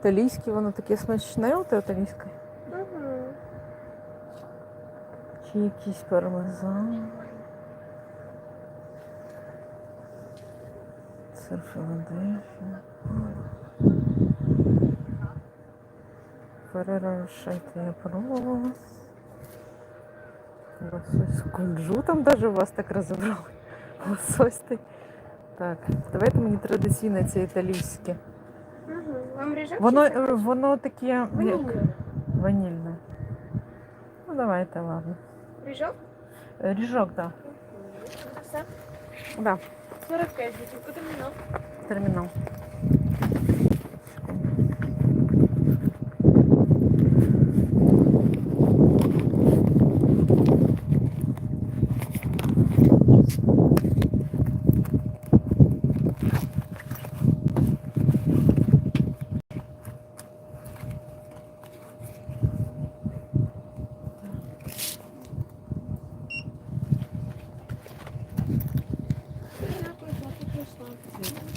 Італійське, воно таке смачне, от італійське. Угу. Чи якийсь пармезан. Сир Філадельфія. Ферера Рошайте я пробувала. Лосось з кунжутом даже у вас так розібрали. Лосось ти. Так, давайте мені традиційне це італійське. Вам ріжок? Воно, воно таке як Ванільне. ванільне. Ну давайте, ладно. Ріжок? Е, Ріжок, так. Все. Да. Да, 45 дітей. Термінал. термінал.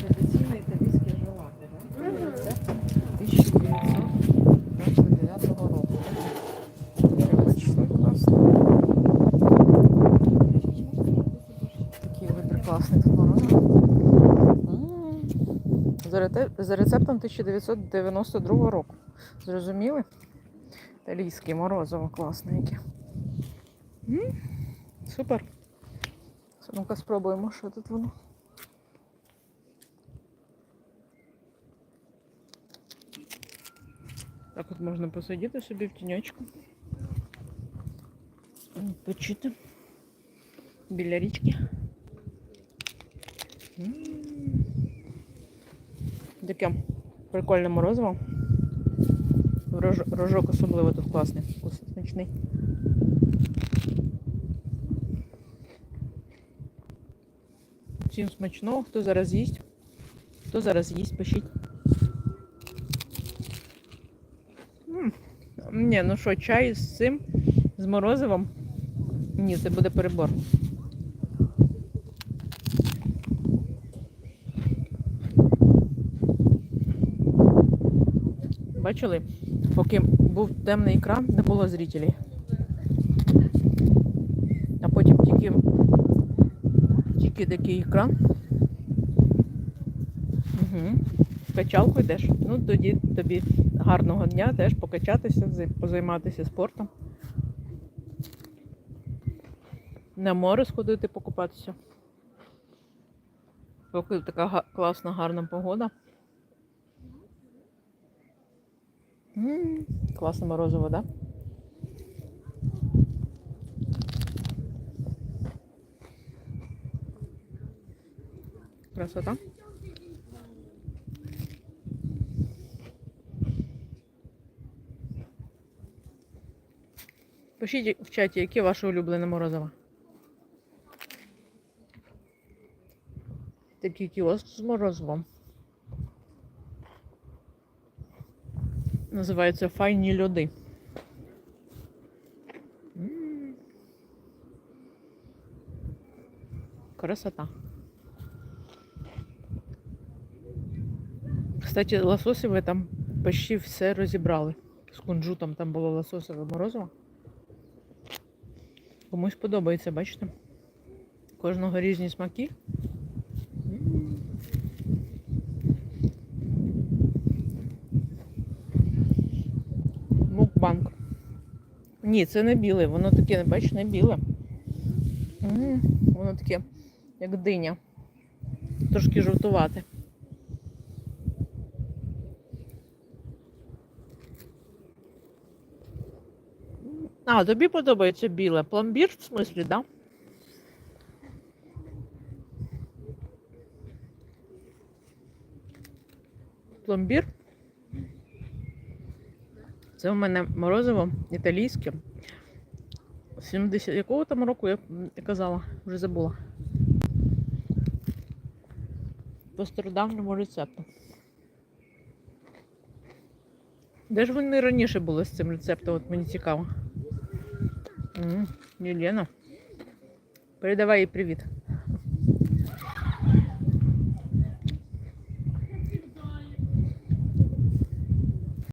Традиційне італійське желати, Мгм. 1999 року. Таке бачите, класно. Такий вибір класний творог. За, рецептом 1992 року. Зрозуміли? Італійське морозиво класне яке. Супер. Ну-ка спробуємо, що тут воно. Так от можна посидіти собі в тіньочку. Почути. Біля річки. М. Таке прикольне морозиво. Рожок особливо тут класний, смачний. Всім смачного, хто зараз їсть. Хто зараз їсть, пишіть. Ні, ну що, чай з цим, з морозивом? Ні, це буде перебор. Бачили? Поки був темний екран, не було зрителей. А потім тільки, тільки такий екран. Угу. В качалку йдеш. Ну тоді тобі гарного дня теж покачатися, позайматися спортом. На море сходити покупатися. Поки така класна, гарна погода. М, Класне морозиво, да? Красота. Пишіть в чаті, яке ваше улюблене морозиво. Такий кіоск з морозивом. Називається Файні льоди. Красота. Кстати, лососеве там почти все розібрали. З кунжутом там було лососове морозиво. Комусь подобається, бачите? Кожного різні смаки. М. Мукбанк. Ні, це не біле, воно таке, бачиш, не біле. Воно таке, як диня. Трошки жовтувате. А, тобі подобається біле. Пломбір, в смислі, да? Пломбір. Це у мене морозиво італійське. 70 якого там року я казала, вже забула. По стародавньому рецепту. Де ж вони раніше були з цим рецептом? От мені цікаво. Єлена. Передавай їй привіт.